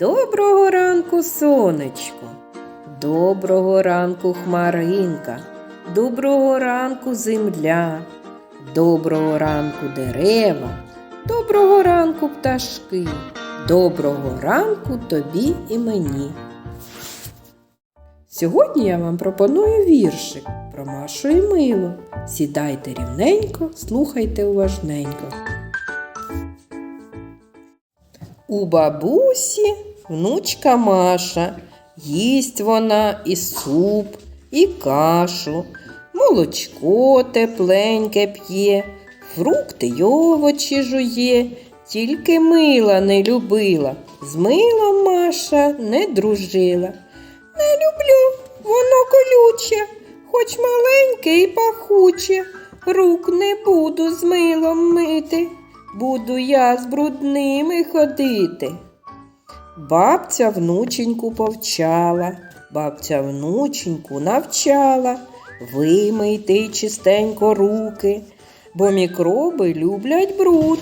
Доброго ранку, сонечко. Доброго ранку, хмаринка. Доброго ранку, земля. Доброго ранку, дерева. Доброго ранку, пташки. Доброго ранку тобі і мені. Сьогодні я вам пропоную віршик про Машу і Милу. Сідайте рівненько, слухайте уважненько. У бабусі внучка Маша. Їсть вона і суп, і кашу, молочко тепленьке п'є, фрукти й овочі жує, тільки мила не любила, з милом Маша не дружила. Не люблю, воно колюче, хоч маленьке і пахуче, рук не буду з милом мити, буду я з брудними ходити. Бабця внученьку повчала, бабця внученьку навчала, вимийте чистенько руки, бо мікроби люблять бруд,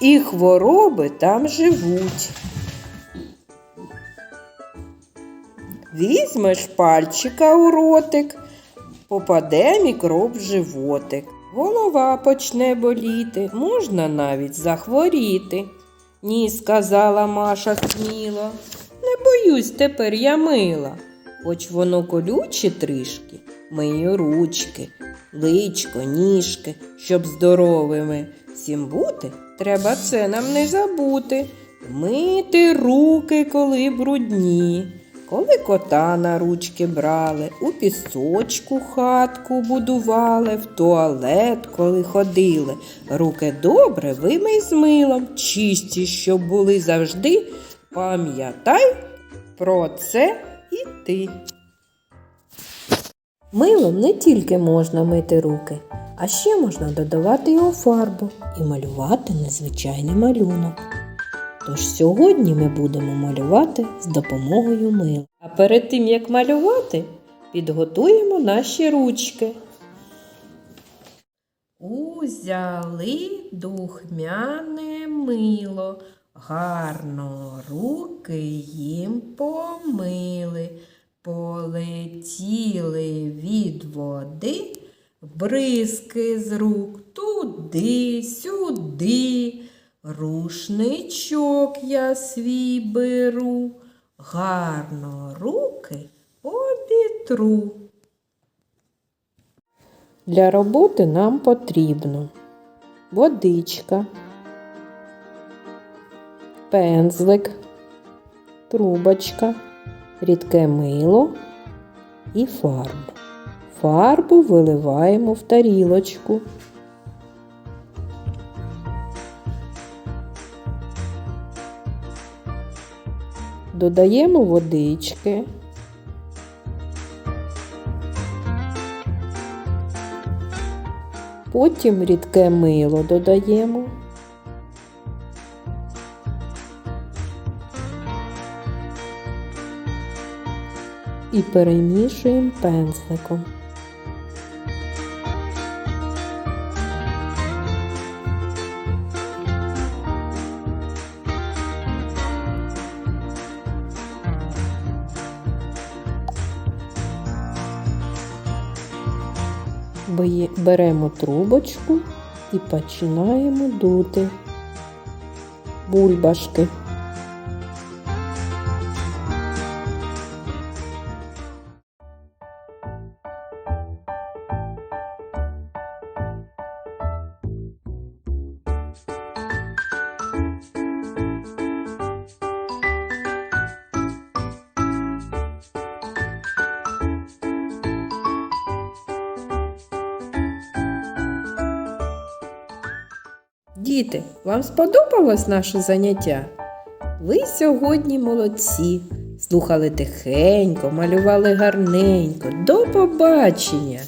і хвороби там живуть. Візьмеш пальчика у ротик, попаде мікроб в животик. Голова почне боліти, можна навіть захворіти. Ні, сказала Маша сміло. Не боюсь тепер я мила, хоч воно колюче трішки, мию ручки, личко, ніжки, щоб здоровими всім бути, треба це нам не забути. Мити руки, коли брудні, коли кота на ручки брали, у пісочку хатку будували, в туалет, коли ходили. Руки добре вимий з милом, чисті, щоб були завжди. Пам'ятай про це і ти. Милом не тільки можна мити руки, а ще можна додавати його фарбу і малювати незвичайний малюнок. Тож сьогодні ми будемо малювати з допомогою мила. А перед тим як малювати, підготуємо наші ручки. Узяли духмяне мило, гарно руки їм помили, полетіли від води, бризки з рук туди, сюди. Рушничок я свій беру, гарно руки обітру. Для роботи нам потрібно водичка, пензлик, трубочка, рідке мило і фарбу. Фарбу виливаємо в тарілочку. Додаємо водички. Потім рідке мило додаємо. І перемішуємо пензликом. Беремо трубочку і починаємо дути бульбашки. Діти, вам сподобалось наше заняття? Ви сьогодні молодці. Слухали тихенько, малювали гарненько. До побачення!